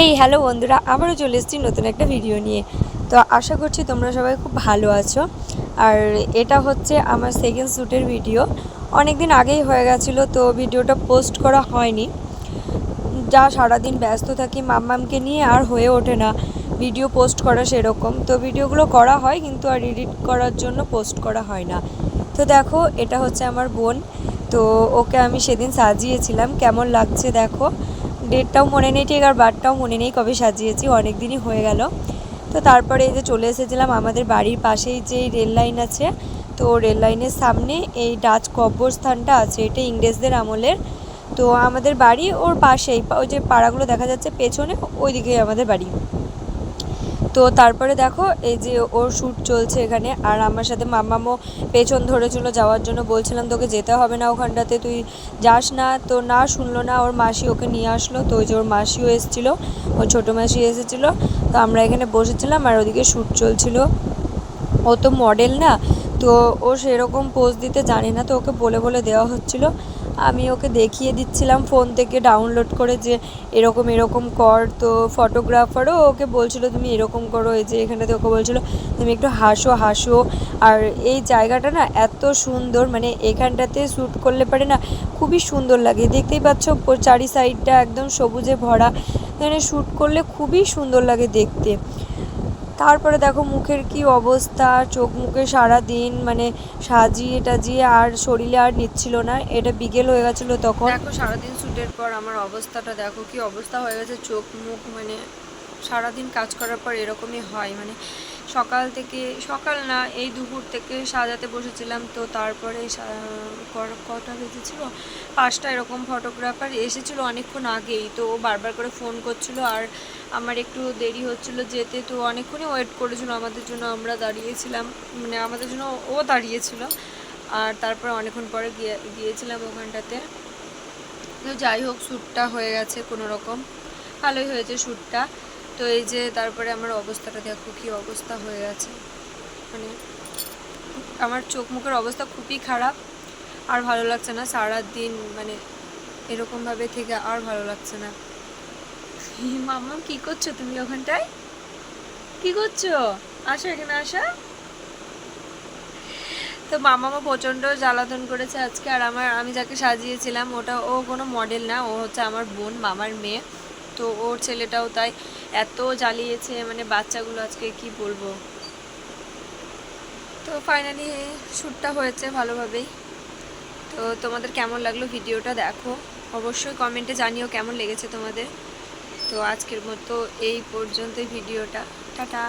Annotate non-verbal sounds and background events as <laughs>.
এই হ্যালো বন্ধুরা, আবারও চলে এসেছি নতুন একটা ভিডিও নিয়ে। তো আশা করছি তোমরা সবাই খুব ভালো আছো। আর এটা হচ্ছে আমার সেকেন্ড শ্যুটের ভিডিও অনেক দিন আগেই হয়ে গেছিল, তো ভিডিওটা পোস্ট করা হয়নি। যা সারাদিন ব্যস্ত থাকি মাম্মামকে নিয়ে, আর হয়ে ওঠে না। ভিডিও পোস্ট করা সেরকম। তো ভিডিওগুলো করা হয়, কিন্তু আর এডিট করার জন্য পোস্ট করা হয় না। তো দেখো, এটা হচ্ছে আমার বোন। তো ওকে আমি সেদিন সাজিয়েছিলাম। কেমন লাগছে দেখো। ডেটটাও মনে নেই ঠিক, আর বারটাও মনে নেই কবে সাজিয়েছি, অনেক দিনই হয়ে গেল। তো তারপরে এই যে চলে এসেছিলাম আমাদের বাড়ির পাশেই যে রেল লাইন আছে, তো রেল লাইনের সামনে এই ডাচ কবরস্থানটা আছে, এটা ইংরেজদের আমলের। তো আমাদের বাড়ি ওর পাশেই, ওই যে পাড়াগুলো দেখা যাচ্ছে পেছনে, ওইদিকেই আমাদের বাড়ি। তো তারপরে দেখো, এই যে ওর শ্যুট চলছে এখানে, আর আমার সাথে মামামো পেছন ধরেছিল যাওয়ার জন্য। বলছিলাম, তোকে যেতে হবে না ওখানটাতে, তুই যাস না। তো না শুনলো না, ওর মাসি ওকে নিয়ে আসলো। তো ওই যে ওর মাসিও এসেছিল, ওর ছোটো মাসি এসেছিল। তো আমরা এখানে বসেছিলাম, আর ওদিকে শ্যুট চলছিল। ও তো মডেল না তো ও সেরকম পোজ দিতে জানে না, তো ওকে বলে বলে দেওয়া হচ্ছিল। আমি ওকে দেখিয়ে দিচ্ছিলাম ফোন থেকে ডাউনলোড করে যে এরকম এরকম কর, তো ফটোগ্রাফারও ওকে বলছিল, তুমি এরকম করো, এই যে এখানেতে ওকে বলছিল, তুমি একটু হাসো হাসো। আর এই জায়গাটা না এত সুন্দর মানে এখানটাতে শ্যুট করলে পারে না, খুবই সুন্দর লাগে। দেখতেই পাচ্ছ, চারি সাইডটা একদম সবুজে ভরা এখানে শ্যুট করলে খুবই সুন্দর লাগে দেখতে। তারপরে দেখো মুখের কি অবস্থা, চোখ মুখে সারা দিন মানে সাজিয়ে টাজিয়ে আর শরীরে আর নিচ্ছিল না, এটা বিকেল হয়ে গেছিল তখন। দেখো সারাদিন শ্যুটের পর আমার অবস্থাটা দেখো কি অবস্থা হয়ে গেছে, চোখ মুখ মানে সারাদিন কাজ করার পর এরকমই হয় মানে সকাল থেকে, সকাল না, এই দুপুর থেকে সাজাতে বসেছিলাম। তো তারপরে কটা বেজেছিল? পাঁচটা এরকম ফটোগ্রাফার এসেছিল অনেকক্ষণ আগেই। তো ও বারবার করে ফোন করছিল আর আমার একটু দেরি হচ্ছিল যেতে। তো অনেকক্ষণই ওয়েট করেছিল আমাদের জন্য, আমরা দাঁড়িয়েছিলাম। মানে আমাদের জন্য ও দাঁড়িয়েছিল। আর তারপরে অনেকক্ষণ পরে গিয়ে, গিয়েছিলাম ওখানটাতে। তো যাই হোক, শ্যুটটা হয়ে গেছে কোনো রকম ভালোই হয়েছে শ্যুটটা। তো এই যে তারপরে আমার অবস্থাটা দেখো, কি অবস্থা হয়ে গেছে মানে আমার চোখ মুখের অবস্থা খুবই খারাপ, আর ভালো লাগছে না। সারা দিন মানে এরকমভাবে থেকে আর ভালো লাগছে না। <laughs> মামা কি করছ তুমি ওখানটায়? কি করছ? আসো এখানে, আসা। তো মামামা প্রচণ্ড জ্বালাতন করেছে আজকে, আর আমার, আমি যাকে সাজিয়েছিলাম, ওটা ও কোনো মডেল না, ও হচ্ছে আমার বোন, মামার মেয়ে। তো ওর ছেলেটাও তাই এত জ্বালিয়েছে মানে বাচ্চাগুলো আজকে কি বলব? তো ফাইনালি শ্যুটটা হয়েছে ভালোভাবেই। তো তোমাদের কেমন লাগল ভিডিওটা দেখো। অবশ্যই কমেন্টে জানিও কেমন লেগেছে তোমাদের। তো আজকের মতো এই পর্যন্তই ভিডিওটা। টাটা।